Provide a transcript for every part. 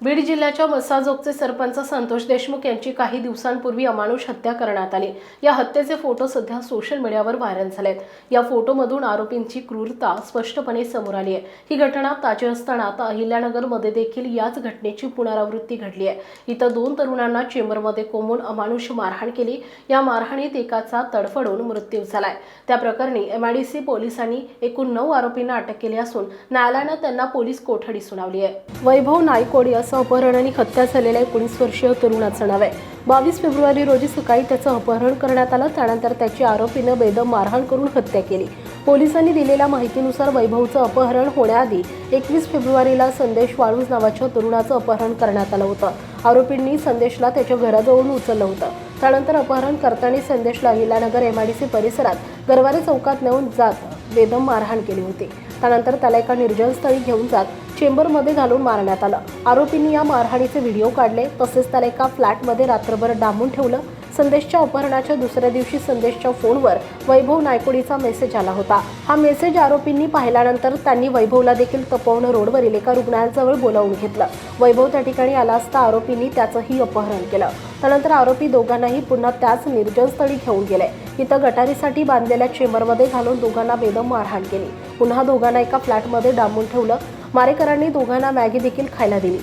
बीड जिल्ह्याच्या मसाजोगचे सरपंच संतोष देशमुख यांची काही दिवसांपूर्वी अमानुष हत्या करण्यात आली. या हत्येचे फोटो सध्या सोशल मीडियावर व्हायरल झालेत. या फोटोमधून आरोपींची क्रूरता स्पष्टपणे समोर आली आहे. ही घटना ताजी असताना आता अहिल्यानगरमध्ये देखील याच घटनेची पुनरावृत्ती घडली आहे. इथं दोन तरुणांना चेंबरमध्ये कोंबून अमानुष मारहाण केली. या मारहाणीत एकाचा तडफडून मृत्यू झालाय. त्या प्रकरणी एमआयडीसी पोलिसांनी एकूण नऊ आरोपींना अटक केली असून न्यायालयानं त्यांना पोलीस कोठडी सुनावली आहे. वैभव नायकोडी असं अपहरण आणि हत्या झालेल्या एकोणीस वर्षीय तरुणाचं नाव आहे. बावीस फेब्रुवारी रोजी सकाळी त्याचं अपहरण करण्यात आलं. त्यानंतर त्याची आरोपीनं बेदम मारहाण करून हत्या केली. पोलिसांनी दिलेल्या माहितीनुसार वैभवचं अपहरण होण्याआधी एकवीस फेब्रुवारीला संदेश वाळूज नावाच्या तरुणाचं अपहरण करण्यात आलं होतं. आरोपींनी संदेशला त्याच्या घराजवळून उचललं होतं. त्यानंतर अपहरण करताना संदेशला अहिल्यानगर एमआयडीसी परिसरात गरवारे चौकात नेऊन जात बेदम मारहाण केली होती. त्यानंतर त्याला एका निर्जन स्थळी घेऊन जात चेंबरमध्ये घालून मारण्यात आलं. आरोपींनी या मारहाणीचे व्हिडिओ काढले. तसेच त्याला एका फ्लॅटमध्ये रात्रभर डांबून ठेवलं. संदेशच्या अपहरणाच्या दुसऱ्या दिवशी संदेशच्या फोनवर वैभव नायकोडीचा मेसेज आला होता. हा मेसेज आरोपींनी पाहिल्यानंतर त्यांनी वैभवला देखील तपवणं रोडवरील एका रुग्णालयाजवळ बोलावून घेतलं. वैभव त्या ठिकाणी आला असता आरोपींनी त्याचंही अपहरण केलं. त्यानंतर आरोपी दोघांनाही पुन्हा त्याच निर्जनस्थळी घेऊन गेले. इथं गटारीसाठी बांधलेल्या चेंबरमध्ये घालून दोघांना बेदम मारहाण केली. पुन्हा दोघांना एका फ्लॅटमध्ये डांबून ठेवलं. मारेकरांनी दोघांना मॅगी देखील खायला दिली.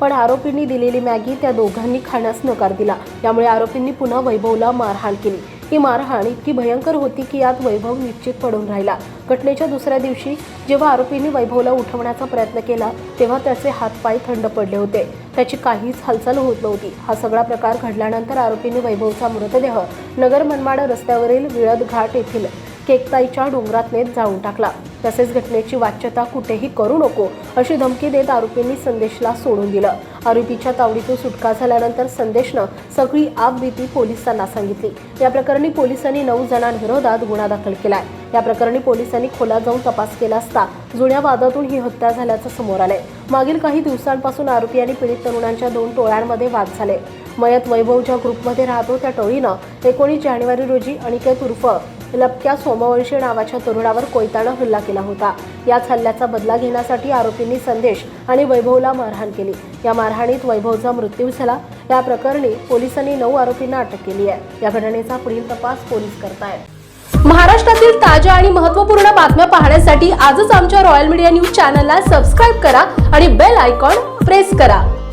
पण आरोपींनी दिलेली मॅगी त्या दोघांनी खाण्यास नकार दिला. यामुळे आरोपींनी पुन्हा वैभवला मारहाण केली. ही मारहाण इतकी भयंकर होती की यात वैभव निश्चित पडून राहिला. घटनेच्या दुसऱ्या दिवशी जेव्हा आरोपींनी वैभवला उठवण्याचा प्रयत्न केला तेव्हा त्याचे हातपाय थंड पडले होते. त्याची काहीच हालचाल होत नव्हती. हा सगळा प्रकार घडल्यानंतर आरोपींनी वैभवचा मृतदेह नगर मनमाड रस्त्यावरील विळद घाट येथील केकताईच्या डोंगरात नेत जाळून टाकला. तसेच घटनेची वाच्यता कुठेही करू नको अशी धमकी देत आरोपींनी संदेशला सोडून दिलं. आरोपीच्या तावडीतून सुटका झाल्यानंतर संदेशनं सगळी आपबीती पोलिसांना सांगितली. या प्रकरणी पोलिसांनी नऊ जणांविरोधात गुन्हा दाखल केलाय. या प्रकरणी पोलिसांनी खोलात जाऊन तपास केला असता जुन्या वादातून ही हत्या झाल्याचं समोर आलंय. मागील काही दिवसांपासून आरोपी आणि पीडित तरुणांच्या दोन टोळ्यांमध्ये वाद झाले. मयत वैभव ज्या ग्रुपमध्ये राहतो त्या टोळीनं एकोणीस जानेवारी रोजी अनिकेत उर्फ लपक्या सोमवंशी नावाच्या तरुणावर कोयतानं हल्ला केला होता. याच हल्ल्याचा बदला घेण्यासाठी आरोपींनी संदेश आणि वैभवला मारहाण केली. या मारहाणीत वैभवचा मृत्यू झाला. या प्रकरणी पोलिसांनी नऊ आरोपींना अटक केली आहे. या घटनेचा पुढील तपास पोलीस करतायत. महाराष्ट्रातील ताज्या आणि महत्त्वपूर्ण बातम्या पाहण्यासाठी आजच आमच्या रॉयल मीडिया न्यूज चॅनलला सबस्क्राईब करा आणि बेल आयकॉन प्रेस करा.